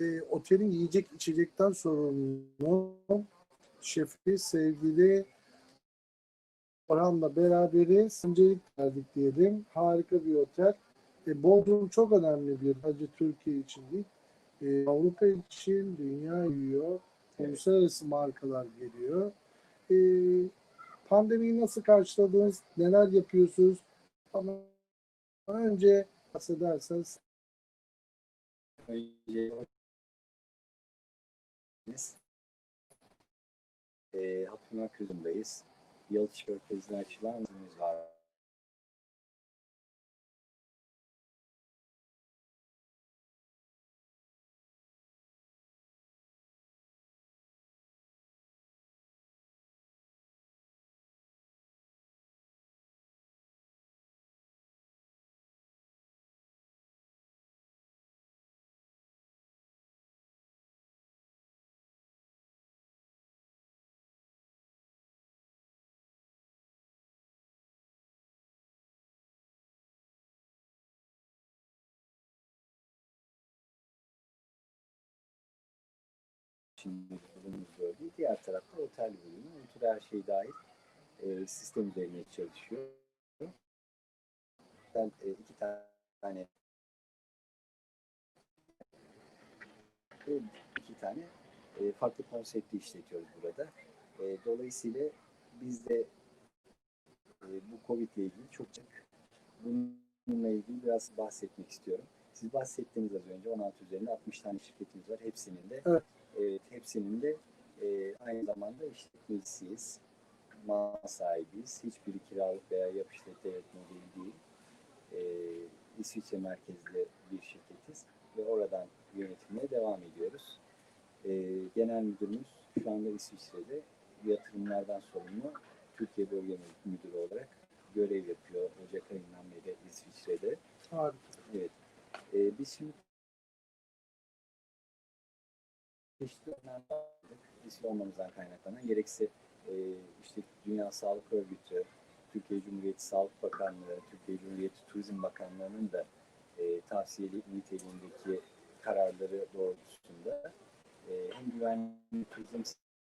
e, otelin yiyecek içecekten sorumlu şefi sevgili Orhan'la beraberiz. Öncelik verdik diyelim. Harika bir otel. E, Bodrum çok önemli bir sadece Türkiye için değil. E, Avrupa için dünya yiyor. Uluslararası markalar geliyor. E, pandemiyi nasıl karşıladınız? Neler yapıyorsunuz? Ama önce bahsederseniz Biz e, Hatun Aközü'ndeyiz. Yalıç Körfezi'ne açılan var. Şimdi bölümümüz böyle. Diğer tarafta otel bölümü. Otel her şey dahil e, sistem üzerine çalışıyor. Ben e, iki tane iki tane e, farklı konsepti işletiyoruz burada. E, dolayısıyla biz de e, bu Covid ile ilgili çok çok bununla ilgili biraz bahsetmek istiyorum. Siz bahsettiniz az önce 16 üzerinde 60 tane şirketimiz var. Hepsinin de Evet. Evet, hepsinin de e, aynı zamanda işletmecisiyiz, mal sahibiyiz. Hiçbiri kiralık veya yap işlet devlet modeli değil. E, İsviçre merkezli bir şirketiz ve oradan yönetimine devam ediyoruz. E, genel müdürümüz şu anda İsviçre'de yatırımlardan sorumlu Türkiye Bölge Müdürü olarak görev yapıyor. Ocak ayından beri İsviçre'de. harika. Evet. E, biz şimdi çeşitli önlemler. Riskli olmamızdan kaynaklanan gerekse e, işte Dünya Sağlık Örgütü, Türkiye Cumhuriyeti Sağlık Bakanlığı, Türkiye Cumhuriyeti Turizm Bakanlığı'nın da e, tavsiyeli niteliğindeki kararları doğrultusunda e, hem güvenli turizm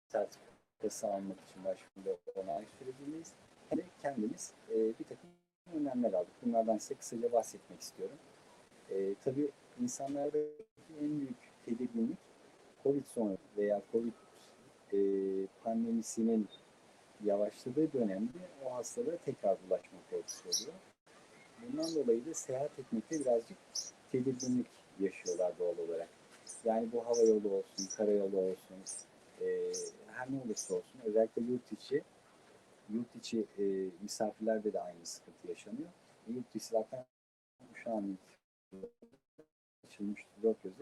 sertifikası almak için başvuruda onay sürecindeyiz hem de kendimiz e, bir takım önlemler aldık. Bunlardan size kısaca bahsetmek istiyorum. E, tabii insanlardaki en büyük tedirginlik Covid sonrası veya Covid e, pandemisinin yavaşladığı dönemde o hastalığa tekrar bulaşma korkusu oluyor. Bundan dolayı da seyahat etmekte birazcık tedirginlik yaşıyorlar doğal olarak. Yani bu hava yolu olsun, karayolu olsun, e, her ne olursa olsun özellikle yurt içi yurt içi e, misafirlerde de aynı sıkıntı yaşanıyor. Yurt dışı zaten şu an açılmış dört gözle.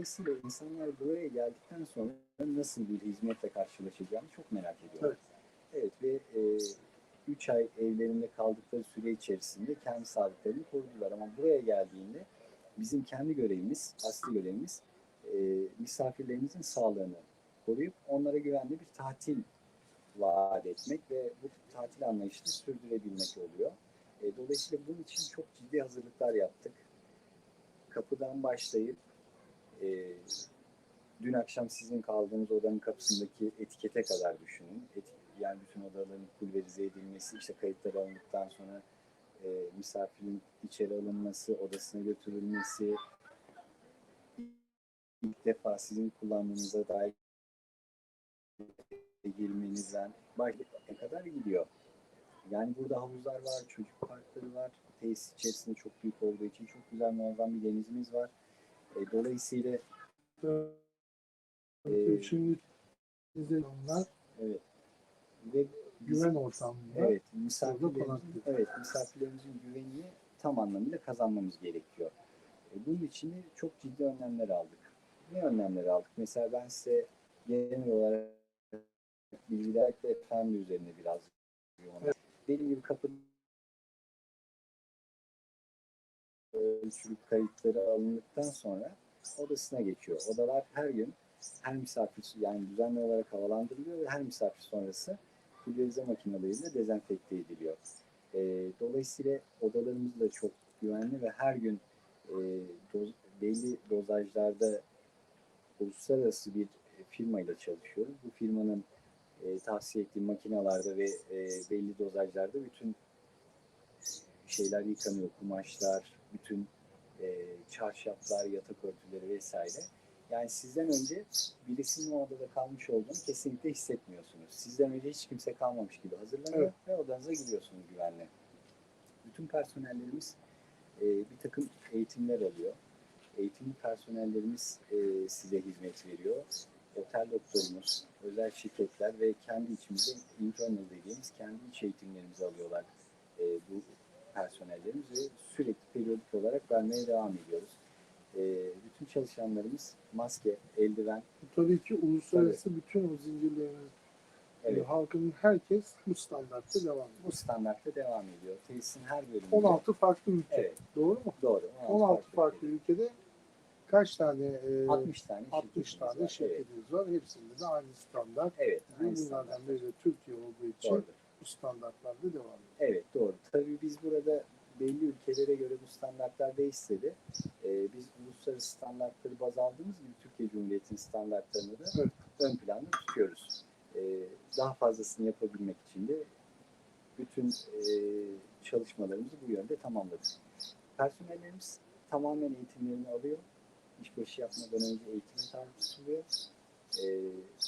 Dolayısıyla insanlar buraya geldikten sonra nasıl bir hizmetle karşılaşacağını çok merak ediyorlar. Evet, ve 3 ay evlerinde kaldıkları süre içerisinde kendi sağlıklarını korudular. Ama buraya geldiğinde bizim kendi görevimiz, asli görevimiz e, misafirlerimizin sağlığını koruyup onlara güvenli bir tatil vaat etmek ve bu tatil anlayışını sürdürebilmek oluyor. E, dolayısıyla bunun için çok ciddi hazırlıklar yaptık. Kapıdan başlayıp e, dün akşam sizin kaldığınız odanın kapısındaki etikete kadar düşünün. Etik, yani bütün odaların pulverize edilmesi, işte kayıtlar alındıktan sonra e, misafirin içeri alınması, odasına götürülmesi, ilk defa sizin kullanmanıza dair girmenizden başlayana kadar gidiyor. Yani burada havuzlar var, çocuk parkları var. Tesis içerisinde çok büyük olduğu için çok güzel muazzam bir denizimiz var. E, dolayısıyla Ee, Şimdi onlar evet ve güven ortamında. evet misafirlerimizin, evet misafirlerimizin güvenini tam anlamıyla kazanmamız gerekiyor. E, bunun için de çok ciddi önlemler aldık. Ne önlemler aldık? Mesela ben size genel olarak bilgiler de efendi üzerine biraz yoğunlaştım. Dediğim gibi kapı ölçülük kayıtları alındıktan sonra odasına geçiyor. Odalar her gün her misafir yani düzenli olarak havalandırılıyor ve her misafir sonrası pulverize makineleriyle dezenfekte ediliyor. E, dolayısıyla odalarımız da çok güvenli ve her gün e, doz, belli dozajlarda uluslararası bir firmayla çalışıyoruz. Bu firmanın e, tavsiye ettiği makinalarda ve e, belli dozajlarda bütün şeyler yıkanıyor. Kumaşlar, bütün e, çarşaflar, yatak örtüleri vesaire. Yani sizden önce birisinin o odada kalmış olduğunu kesinlikle hissetmiyorsunuz. Sizden önce hiç kimse kalmamış gibi hazırlanıyor Evet. ve odanıza giriyorsunuz güvenle. Bütün personellerimiz e, bir takım eğitimler alıyor. Eğitimli personellerimiz e, size hizmet veriyor. Otel doktorumuz, özel şirketler ve kendi içimizde internal dediğimiz kendi iç eğitimlerimizi alıyorlar e, bu personellerimiz ve sürekli periyodik olarak vermeye devam ediyoruz. E, bütün çalışanlarımız maske, eldiven, tabii ki uluslararası bütün o zincirlerin evet, halkının herkes bu standartta devam ediyor. bu standartta devam ediyor. Tesisin her bölümünde. 16 farklı ülke. Evet, Doğru mu? doğru. 16 farklı ülkede kaç tane? e, 60 tane 60 şirketimiz tane var. Evet, şirketimiz var. Hepsinde de aynı standart. evet aynı Bunlardan biri de Türkiye olduğu için Doğrudur. Bu standartlarda devam ediyor. Evet doğru. Tabii biz burada belli ülkelere göre bu standartlar değişse de e, biz uluslararası standartları baz aldığımız gibi Türkiye Cumhuriyeti'nin standartlarını da Evet. ön planda tutuyoruz. E, daha fazlasını yapabilmek için de bütün e, çalışmalarımızı bu yönde tamamladık. Personellerimiz tamamen eğitimlerini alıyor. İşbaşı yapmadan önce eğitime tabi tutuluyor. E,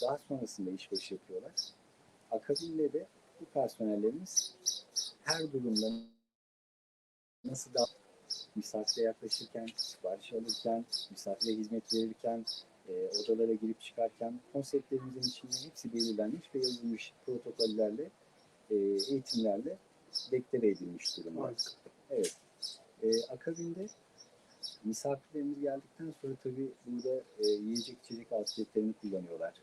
daha sonrasında işbaşı yapıyorlar. Akabinde de bu personellerimiz her durumda nasıl da misafire yaklaşırken, sipariş alırken, misafire hizmet verirken, e, odalara girip çıkarken konseptlerimizin içinde hepsi belirlenmiş ve yazılmış protokollerle, e, eğitimlerle deklare edilmiş durumda. Evet. E, akabinde misafirlerimiz geldikten sonra tabii burada e, yiyecek içecek outletlerini kullanıyorlar.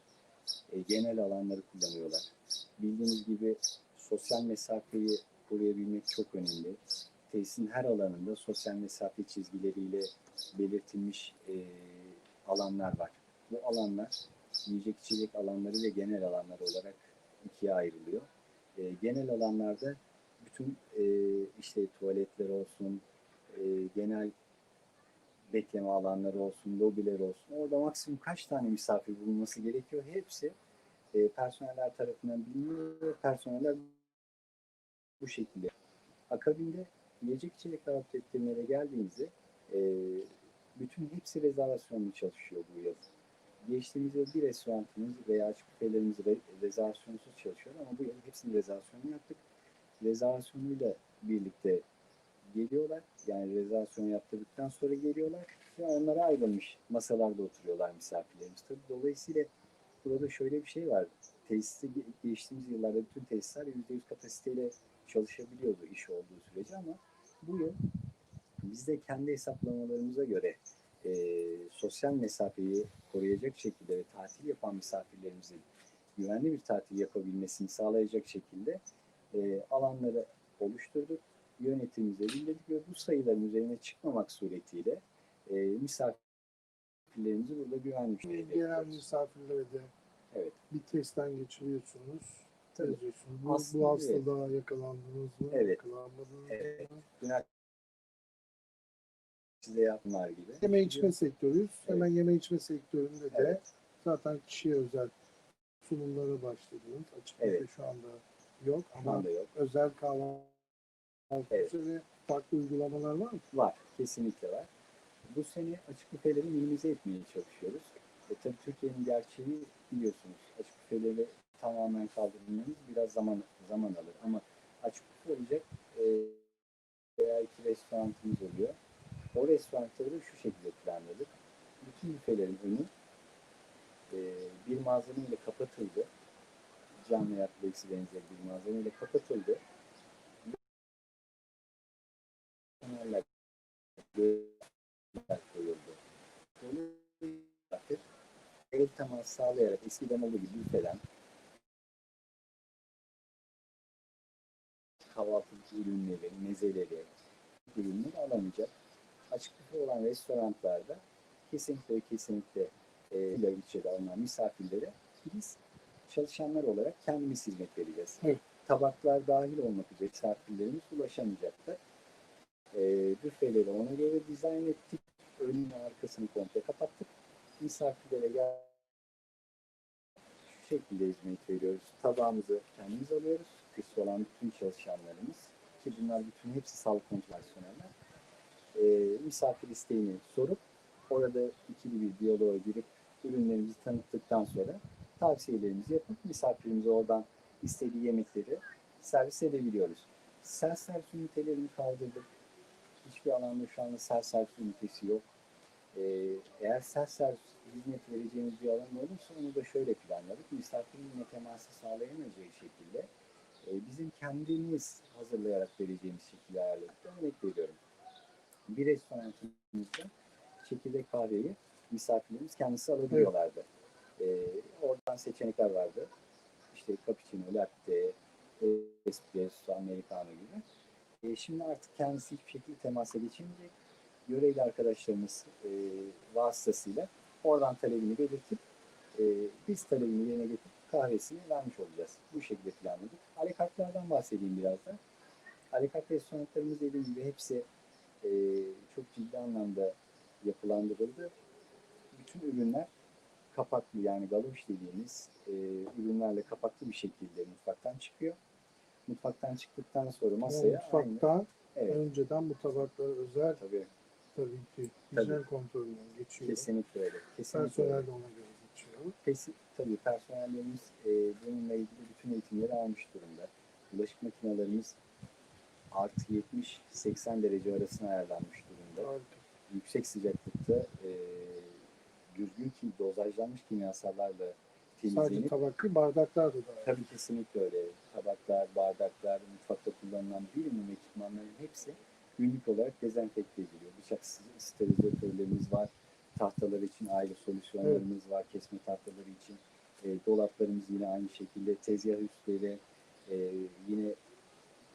E, genel alanları kullanıyorlar. Bildiğiniz gibi sosyal mesafeyi koruyabilmek çok önemli. Tesisin her alanında sosyal mesafe çizgileriyle belirtilmiş e, alanlar var. Bu alanlar yiyecek içecek alanları ve genel alanlar olarak ikiye ayrılıyor. E, genel alanlarda bütün e, işte tuvaletler olsun, e, genel bekleme alanları olsun, lobiler olsun. Orada maksimum kaç tane misafir bulunması gerekiyor? Hepsi e, personeller tarafından biliniyor personeller bu şekilde. Akabinde yiyecek içecek outletlerine geldiğinizde e, bütün hepsi rezervasyonlu çalışıyor bu yıl. Geçtiğimiz yıl bir restoranımız veya açık büfelerimiz re, rezervasyonsuz çalışıyor ama bu yıl hepsini rezervasyonlu yaptık. Rezervasyonuyla birlikte geliyorlar. Yani rezervasyon yaptırdıktan sonra geliyorlar ve onlara ayrılmış masalarda oturuyorlar misafirlerimiz. Tabii dolayısıyla burada şöyle bir şey var. Tesiste ge- geçtiğimiz yıllarda bütün tesisler %100 kapasiteyle çalışabiliyordu iş olduğu sürece ama bu yıl biz de kendi hesaplamalarımıza göre e, sosyal mesafeyi koruyacak şekilde ve tatil yapan misafirlerimizin güvenli bir tatil yapabilmesini sağlayacak şekilde e, alanları oluşturduk. Yönetimimize bildirdik ve bu sayıların üzerine çıkmamak suretiyle e, misafirlerimizi burada güvenli bir Gelen misafirlere de Evet. bir testten geçiriyorsunuz. Tabii. Yazıyorsunuz. Bu, Aslında bu hastalığa yakalandınız mı? Evet. Yakalanmadınız Evet. mı? Günah size gibi. Yeme içme sektörüyüz. Evet. Hemen yeme içme sektöründe de Evet. zaten kişiye özel sunumlara başladınız. Açık Evet. şu anda yok Şu ama anda yok. özel kahvaltı Evet. ve farklı uygulamalar var mı? Var. Kesinlikle var. Bu sene açık büfeleri minimize etmeye çalışıyoruz. E, tabii Türkiye'nin gerçeği biliyorsunuz. Açık büfeleri tamamen kaldırmamız biraz zaman zaman alır. Ama açık büfe olacak e, veya iki restoranımız oluyor. O restoranları şu şekilde planladık. Bütün büfelerin önü e, bir malzemeyle kapatıldı. Cam veya plexi benzeri bir malzemeyle kapatıldı. Koyuldu. El temas sağlayarak eskiden olduğu gibi büfeden kahvaltılık ürünleri, mezeleri, ürünleri alamayacak. Açık büfe olan restoranlarda kesinlikle ve kesinlikle e, içeri alınan misafirlere biz çalışanlar olarak kendimiz hizmet vereceğiz. Evet. Tabaklar dahil olmak üzere misafirlerimiz ulaşamayacaklar. E, büfeleri ona göre dizayn ettik. Önünü arkasını komple kapattık. Misafirlere gel şekilde hizmet veriyoruz. Tabağımızı kendimiz alıyoruz. Kısa olan bütün çalışanlarımız ki bunlar bütün hepsi sağlık kontrol. Ee, misafir isteğini sorup orada ikili bir diyaloğa girip ürünlerimizi tanıttıktan sonra tavsiyelerimizi yapıp misafirimize oradan istediği yemekleri servis edebiliyoruz. Self servis ünitelerini kaldırdık. Hiçbir alanda şu anda self servis ünitesi yok. Ee, eğer self servis hizmet vereceğimiz bir alan olursa onu da şöyle planladık. Misafirin yine teması sağlayamayacağı şekilde e, bizim kendimiz hazırlayarak vereceğimiz şekilde ayarladık. Örnek veriyorum. Bir restoranımızda çekirdek kahveyi misafirlerimiz kendisi alabiliyorlardı. Ee, oradan seçenekler vardı. İşte cappuccino, latte, espresso, americano gibi. Ee, şimdi artık kendisi hiçbir şekilde temasa geçemeyecek. Yöreyle arkadaşlarımız e, vasıtasıyla oradan talebini belirtip e, biz talebini yerine getirip kahvesini vermiş olacağız. Bu şekilde planladık. Alekartlardan bahsedeyim biraz da. Alekart restoranlarımız dediğim gibi hepsi e, çok ciddi anlamda yapılandırıldı. Bütün ürünler kapaklı yani galoş dediğimiz e, ürünlerle kapaklı bir şekilde mutfaktan çıkıyor. Mutfaktan çıktıktan sonra Yani masaya aynı. Evet, önceden bu tabaklar özel tabii. Tabii ki hijyen kontrolünden geçiyor. Kesinlikle öyle. Kesinlikle. Personel de ona göre geçiyor. Pesi, tabii personellerimiz e, bununla ilgili bütün eğitimleri almış durumda. Bulaşık makinelerimiz artı 70-80 derece arasına ayarlanmış durumda. Harika. Yüksek sıcaklıkta e, düzgün ki dozajlanmış kimyasallarla Sadece temizlenip tabak değil bardaklar da dahil. tabii kesinlikle öyle. Tabaklar, bardaklar, mutfakta kullanılan bilimum ekipmanların hepsi günlük olarak dezenfekte ediliyor. Bıçak sterilizatörlerimiz var. Tahtalar için ayrı solüsyonlarımız var. Kesme tahtaları için. E, dolaplarımız yine aynı şekilde. Tezgah üstleri e, yine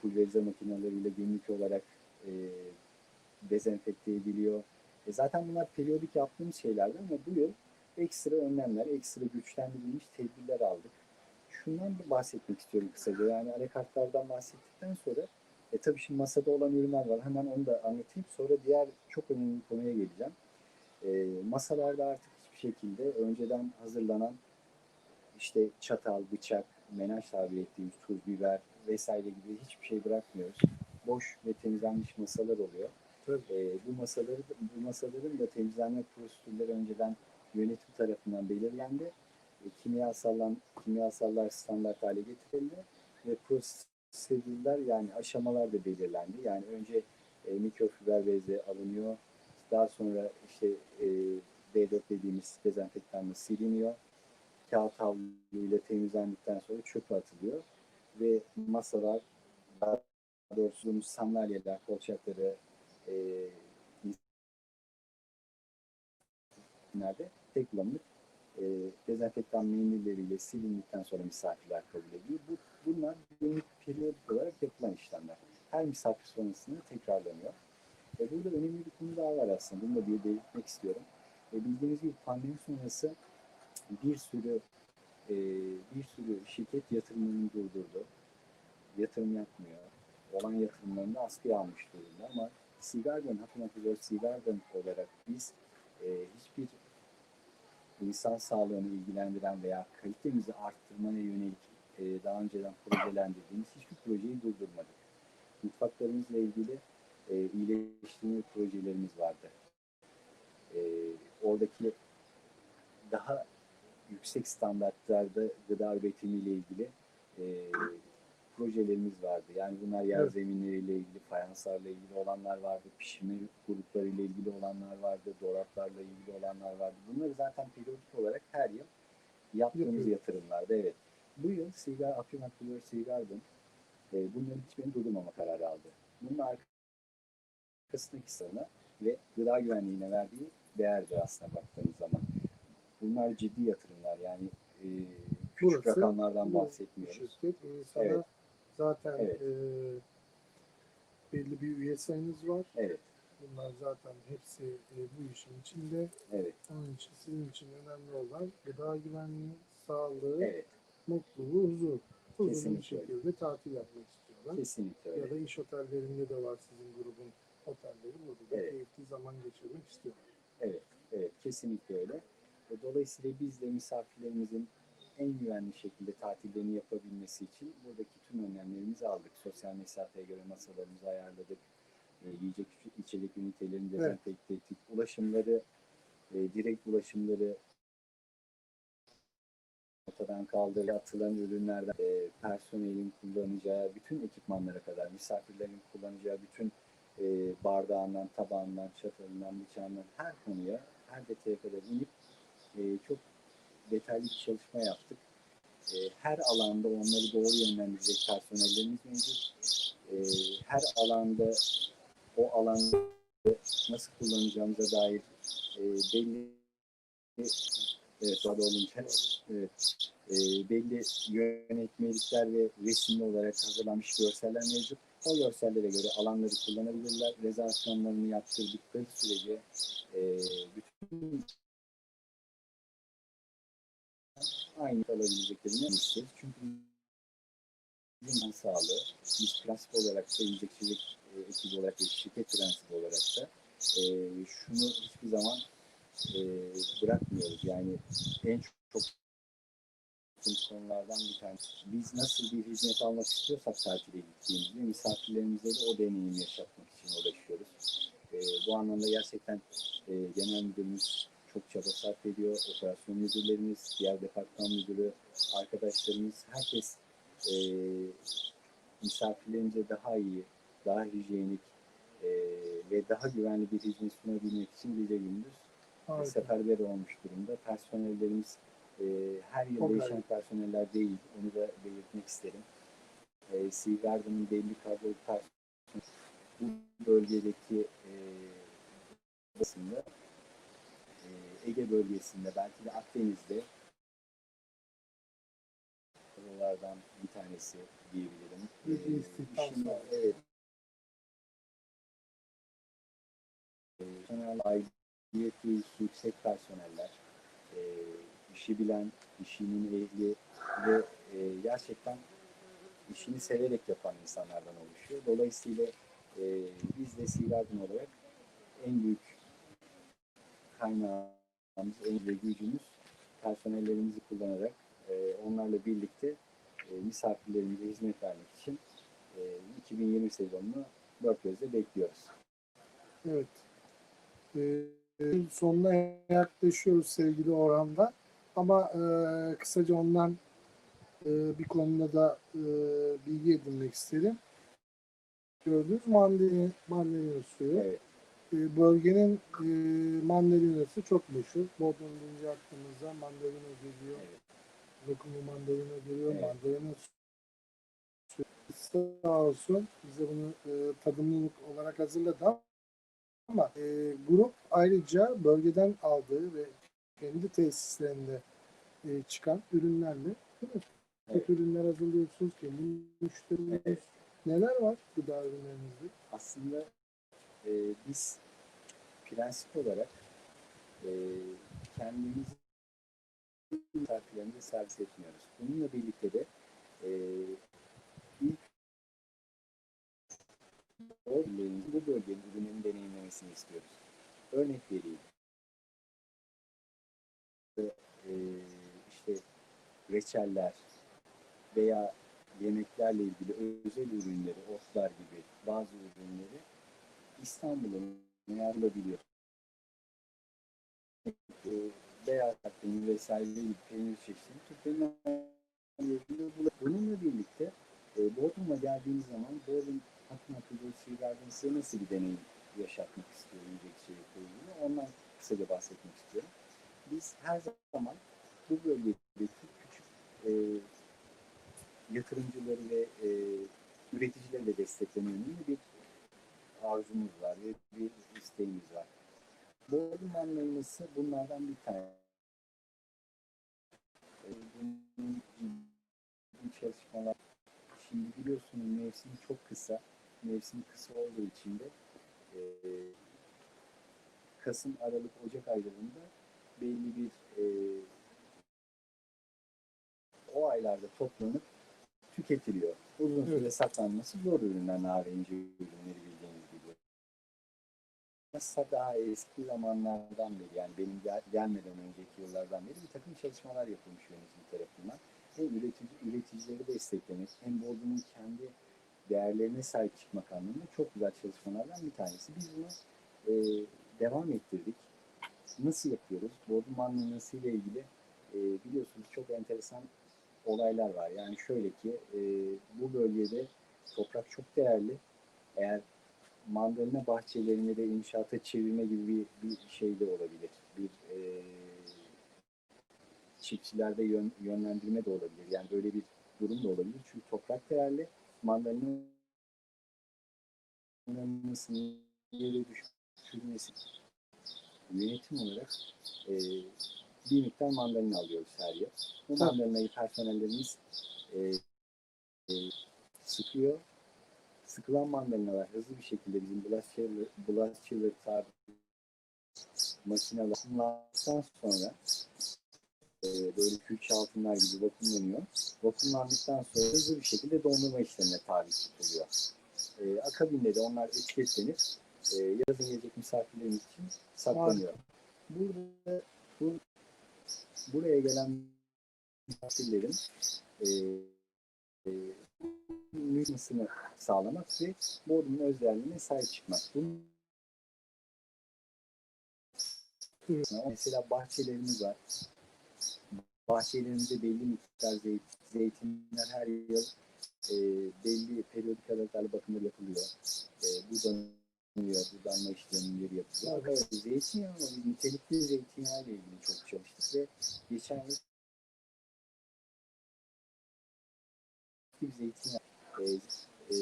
pulverize makineleriyle günlük olarak e, dezenfekte ediliyor. E, zaten bunlar periyodik yaptığımız şeylerdi ama bu yıl ekstra önlemler, ekstra güçlendirilmiş tedbirler aldık. Şundan bir bahsetmek istiyorum kısaca. Yani alekartlardan bahsettikten sonra e tabii şimdi masada olan ürünler var. Hemen onu da anlatayım. Sonra diğer çok önemli bir konuya geleceğim. E, masalarda artık hiçbir şekilde önceden hazırlanan işte çatal, bıçak, menaj tabir ettiğimiz tuz, biber vesaire gibi hiçbir şey bırakmıyoruz. Boş ve temizlenmiş masalar oluyor. Tabii. E, bu masaları bu masaların da temizlenme prosedürleri önceden yönetim tarafından belirlendi. E, kimyasallar, kimyasallar standart hale getirildi ve prosedürler yani aşamalar da belirlendi. Yani önce e, mikrofiber beze alınıyor. Daha sonra işte e, B4 dediğimiz dezenfektanla siliniyor. Kağıt havluyla temizlendikten sonra çöpe atılıyor. Ve masalar, daha doğrusu sandalyeler, kolçakları, e, nerede tek kullanımlık e, dezenfektan mendilleriyle silindikten sonra misafirler kabul ediyor. Bu, bunlar günlük periyodik olarak yapılan işlemler. Her misafir sonrasında tekrarlanıyor. E, burada önemli bir konu daha var aslında. Bunu da bir belirtmek istiyorum. E, bildiğiniz gibi pandemi sonrası bir sürü e, bir sürü şirket yatırımını durdurdu. Yatırım yapmıyor. Olan yatırımlarını askıya almış durumda ama Sigarden, Hafif Sigarden olarak biz e, hiçbir insan sağlığını ilgilendiren veya kalitemizi arttırmaya yönelik e, daha önceden projelendirdiğimiz hiçbir projeyi durdurmadık. Mutfaklarımızla ilgili e, iyileştirme projelerimiz vardı. E, oradaki daha yüksek standartlarda gıda üretimiyle ilgili e, projelerimiz vardı. Yani bunlar yer Evet. zeminleriyle ilgili, fayanslarla ilgili olanlar vardı, pişirme gruplarıyla ilgili olanlar vardı, dolaplarla ilgili olanlar vardı. Bunları zaten periyodik olarak her yıl yaptığımız Yapıyoruz. yatırımlardı. Evet. Bu yıl Sigar, Afyon Akılıyor Sigar'ın e, bunların hiçbirini durdurmama kararı aldı. Bunun arkasındaki sana ve gıda güvenliğine verdiği değerdir aslında baktığımız zaman. Bunlar ciddi yatırımlar yani e, küçük Burası- rakamlardan bahsetmiyoruz. Şirket insana Evet. Zaten Evet. e, belli bir üye sayınız var. Evet, Bunlar zaten hepsi e, bu işin içinde. evet, Onun için sizin için önemli olan gıda güvenliği, sağlığı, evet. mutluluğu, huzur. Huzurlu bir şekilde tatil yapmak istiyorlar. Kesinlikle Ya öyle. da iş otellerinde de var sizin grubun otelleri. Burada da Evet. keyifli zaman geçirmek istiyorlar. Evet, evet kesinlikle öyle. E, Dolayısıyla biz de misafirlerimizin en güvenli şekilde tatillerini yapabilmesi için buradaki tüm önlemlerimizi aldık. Sosyal mesafeye göre masalarımızı ayarladık. E, yiyecek içecek ünitelerini dezenfekte ettik. Ulaşımları, e, direkt ulaşımları ortadan kaldırdık. Atılan ürünlerden e, personelin kullanacağı bütün ekipmanlara kadar, misafirlerin kullanacağı bütün e, bardağından, tabağından, çatalından, bıçağından her konuya, her detaya kadar inip e, çok detaylı bir çalışma yaptık. E, her alanda onları doğru yönlendirecek personellerimiz mevcut. E, her alanda o alanı nasıl kullanacağımıza dair e, belli evet, doğru olunca evet, e, belli yönetmelikler ve resimli olarak hazırlanmış görseller mevcut. O görsellere göre alanları kullanabilirler. Rezervasyonlarını yaptırdıkları sürece e, bütün aynı kalabileceklerini istiyoruz. Çünkü bizim sağlığı, biz prensip olarak da yiyecek içecek e, ekibi olarak ve şirket prensibi olarak da e, şunu hiçbir zaman e, bırakmıyoruz. Yani en çok konulardan bir tanesi. Biz nasıl bir hizmet almak istiyorsak tatile gittiğimizde misafirlerimize de o deneyimi yaşatmak için uğraşıyoruz. E, bu anlamda gerçekten e, genel müdürümüz çok çaba sarf ediyor. Operasyon müdürlerimiz, diğer departman müdürü, arkadaşlarımız, herkes e, misafirlerimize daha iyi, daha hijyenik e, ve daha güvenli bir hizmet sunabilmek için gece gündüz Harika. seferber olmuş durumda. Personellerimiz e, her yıl Çok değişen personeller değil. Onu da belirtmek isterim. E, Sea Garden'ın belli kadrolu personel bu bölgedeki e, basında Ege bölgesinde belki de Akdeniz'de buralardan bir tanesi diyebilirim. Bir istihdam evet. Personel aidiyet duygusu yüksek personeller, e, işi bilen, işinin ehli ve e, gerçekten işini severek yapan insanlardan oluşuyor. Dolayısıyla e, biz de Garden olarak en büyük kaynağımız, en büyük gücümüz personellerimizi kullanarak e, onlarla birlikte e, misafirlerimize hizmet vermek için e, 2020 sezonunu dört gözle bekliyoruz. Evet. Ee, sonuna yaklaşıyoruz sevgili Orhan'da. Ama e, kısaca ondan e, bir konuda da e, bilgi edinmek isterim. Gördüğünüz mandalina, mandalina suyu. Evet. E, bölgenin e, mandalinası çok meşhur. Bodrum deyince aklımıza mandalina geliyor. Evet. Lokumu mandalina geliyor. Evet. Mandalina. Sağ olsun bize bunu e, tadımlılık olarak hazırladı ama e, grup ayrıca bölgeden aldığı ve kendi tesislerinde e, çıkan ürünlerle değil mi? Evet. Ürünler hazırlıyorsunuz, kendi müşterileriniz. Evet. Neler var gıda ürünlerinizde? aslında e, biz prensip olarak e, kendimizi misafirlerimize servis etmiyoruz. Bununla birlikte de e, o bu bölgenin ürünlerini deneyimlemesini istiyoruz. Örnek vereyim. E, işte reçeller veya yemeklerle ilgili özel ürünleri, otlar gibi bazı ürünleri İstanbul'un yarılabiliyor. E, beyaz peynir vesaire gibi peynir çeşitleri Türkiye'nin. Bununla birlikte e, Bodrum'a geldiğiniz zaman Bodrum Sea Garden size nasıl bir deneyim yaşatmak istiyor yiyecek içerikle ilgili ondan kısaca bahsetmek istiyorum. Biz her zaman bu bölgedeki küçük e, yatırımcıları ve e, üreticileri de desteklemenin bir arzumuz var ve bir isteğimiz var. Anlayması bunlardan bir tane. E, bunun çalışmalar şimdi biliyorsunuz mevsim çok kısa. Mevsim kısa olduğu için de e, Kasım, Aralık, Ocak aylarında belli bir e, o aylarda toplanıp tüketiliyor. Uzun süre Evet. saklanması zor ürünler, narenciye ürünleri aslında daha eski zamanlardan beri yani benim gel- gelmeden önceki yıllardan beri bir takım çalışmalar yapılmış yönetim tarafından. Hem üretici, üreticileri desteklemek hem Bodrum'un kendi değerlerine sahip çıkmak anlamında çok güzel çalışmalardan bir tanesi. Biz bunu e, devam ettirdik. Nasıl yapıyoruz? Bodrum anlaması ile ilgili e, biliyorsunuz çok enteresan olaylar var. Yani şöyle ki e, bu bölgede toprak çok değerli. Eğer mandalina bahçelerini de inşaata çevirme gibi bir, bir şey de olabilir. Bir e, çiftçilerde yön, yönlendirme de olabilir. Yani böyle bir durum da olabilir. Çünkü toprak değerli. Mandalina nasıl yere düşürmesi yönetim olarak e, bir miktar mandalina alıyoruz her yıl. Bu mandalinayı personellerimiz e, e, sıkıyor. Sıkılan mandalinalar hızlı bir şekilde bizim bulaşıcılar, bulaşıcılar tabi makineler kullandıktan sonra e, böyle külçe altınlar gibi vakumlanıyor. Vakumlandıktan sonra hızlı bir şekilde dondurma işlemine tabi tutuluyor. E, akabinde de onlar etiketlenip e, yazın gelecek misafirlerimiz için saklanıyor. Burada bu, buraya gelen misafirlerin e, e, nüfusunu sağlamak ve Bodrum'un özelliğine sahip çıkmak. Bunun mesela bahçelerimiz var. Bahçelerimizde belli miktar zeyt, zeytinler her yıl e, belli periyodik aralıklarla bakımları yapılıyor. E, budanıyor, budanma işlemleri yapılıyor. Evet, zeytinyağı, ama nitelikli zeytinyağı ile ilgili çok çalıştık ve geçen yıl bir zeytinyağı e, e,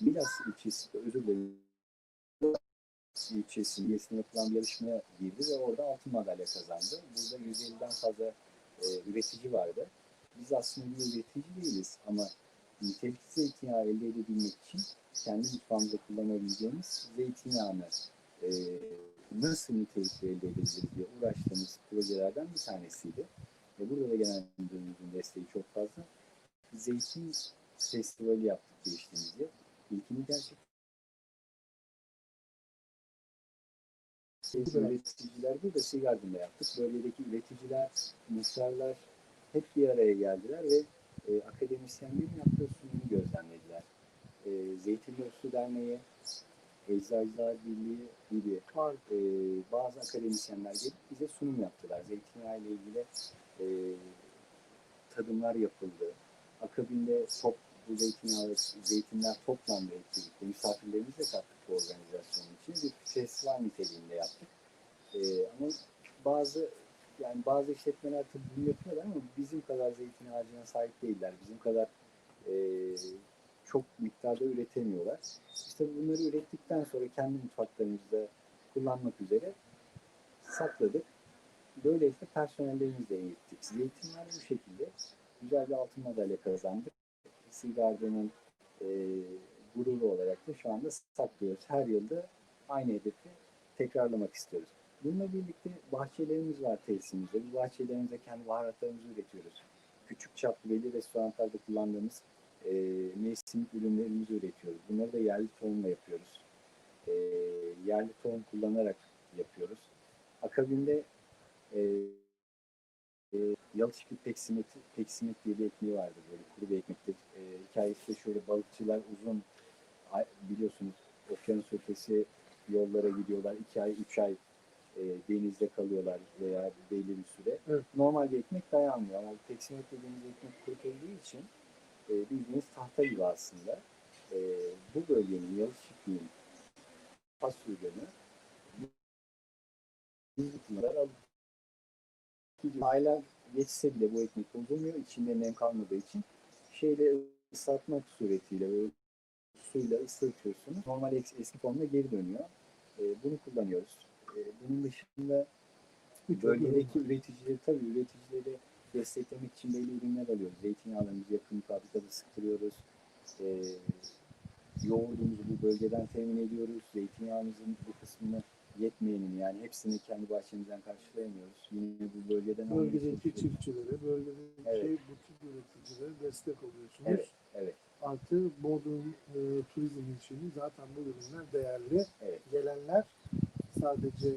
Milas ilçesi, özür dilerim, ilçesinde yapılan bir yarışmaya girdi ve orada altın madalya kazandı. Burada 150'den fazla e, üretici vardı. Biz aslında bir üretici değiliz ama nitelikli zeytinyağı elde edebilmek için kendi mutfağımızda kullanabileceğimiz zeytinyağını e, nasıl nitelikli elde edebiliriz diye uğraştığımız projelerden bir tanesiydi. Ve burada da genel müdürümüzün desteği çok fazla. Zeytin festivali yaptık geçtiğimiz yıl. İlkini gerçekten üreticiler burada Sigardin'de yaptık. Bölgedeki üreticiler, muhtarlar hep bir araya geldiler ve e, akademisyenlerin yaptığı sunumu gözlemlediler. E, Zeytinli Su Derneği, Eczacılar Birliği gibi e, bazı akademisyenler gelip bize sunum yaptılar. Zeytinyağı ile ilgili e, tadımlar yapıldı. Akabinde top, bu zeytinyağı, zeytinler toplandı hep birlikte. Misafirlerimizi de kattık bu organizasyon için. Bir festival niteliğinde yaptık. E, ama bazı yani bazı işletmeler tabii bunu yapıyorlar ama bizim kadar zeytin ağacına sahip değiller. Bizim kadar e, çok miktarda üretemiyorlar. İşte bunları ürettikten sonra kendi mutfaklarımızda kullanmak üzere sakladık. Böylelikle personellerimizle eğittik. Zeytinler bu şekilde güzel bir altın madalya kazandık. Sigarden'in e, gururu olarak da şu anda saklıyoruz. Her yılda aynı hedefi tekrarlamak istiyoruz. Bununla birlikte bahçelerimiz var tesisimizde. Bu bahçelerimizde kendi baharatlarımızı üretiyoruz. Küçük çaplı belli restoranlarda kullandığımız e, mevsimlik ürünlerimizi üretiyoruz. Bunları da yerli tohumla yapıyoruz. E, yerli tohum kullanarak yapıyoruz. Akabinde e, e, Yalçık bir peksimet, peksimet diye bir ekmeği vardır böyle kuru bir ekmektir. E, hikayesi de şöyle balıkçılar uzun biliyorsunuz okyanus ötesi yollara gidiyorlar. iki ay, üç ay e, denizde kalıyorlar veya belli bir süre. Evet. Normal bir ekmek dayanmıyor ama peksimet dediğimiz ekmek kurutulduğu için e, bildiğiniz tahta gibi aslında. E, bu bölgenin Yalçık'ın fasulyeni bizimkiler alıp Aylar geçse bile bu ekmek bozulmuyor. İçinde nem kalmadığı için şeyle ıslatmak suretiyle böyle suyla ıslatıyorsunuz. Normal eski, eski formuna geri dönüyor. E, bunu kullanıyoruz. E, bunun dışında bölgedeki üreticileri tabii üreticileri desteklemek için belli ürünler alıyoruz. Zeytinyağlarımızı yakın fabrikada sıktırıyoruz. E, yoğurdumuzu bu bölgeden temin ediyoruz. Zeytinyağımızın bu kısmını yetmeyenini yani hepsini kendi bahçemizden karşılayamıyoruz. Yine bu bölgeden Bölgedeki çiftçilere, bölgedeki Evet. butik üreticilere destek oluyorsunuz. Evet, evet, Artı Bodrum e, turizm için zaten bu ürünler değerli. evet. Gelenler sadece e,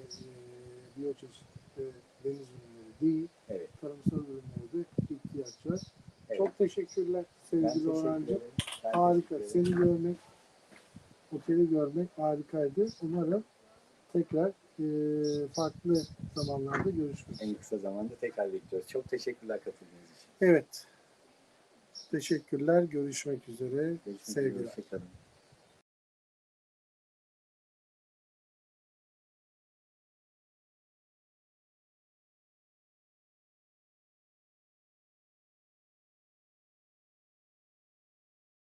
biyoçeşit ve deniz ürünleri değil, Evet. tarımsal ürünlere de ihtiyaç var. evet. Çok teşekkürler Ben sevgili teşekkür. Ben Harika. teşekkür ederim. Seni görmek, oteli görmek harikaydı. Umarım tekrar e, farklı zamanlarda görüşmek En kısa zamanda tekrar bekliyoruz. Çok teşekkürler katıldığınız için. Evet. Teşekkürler. Görüşmek üzere. Görüşmek üzere. Sevgiler. Hoşçakalın.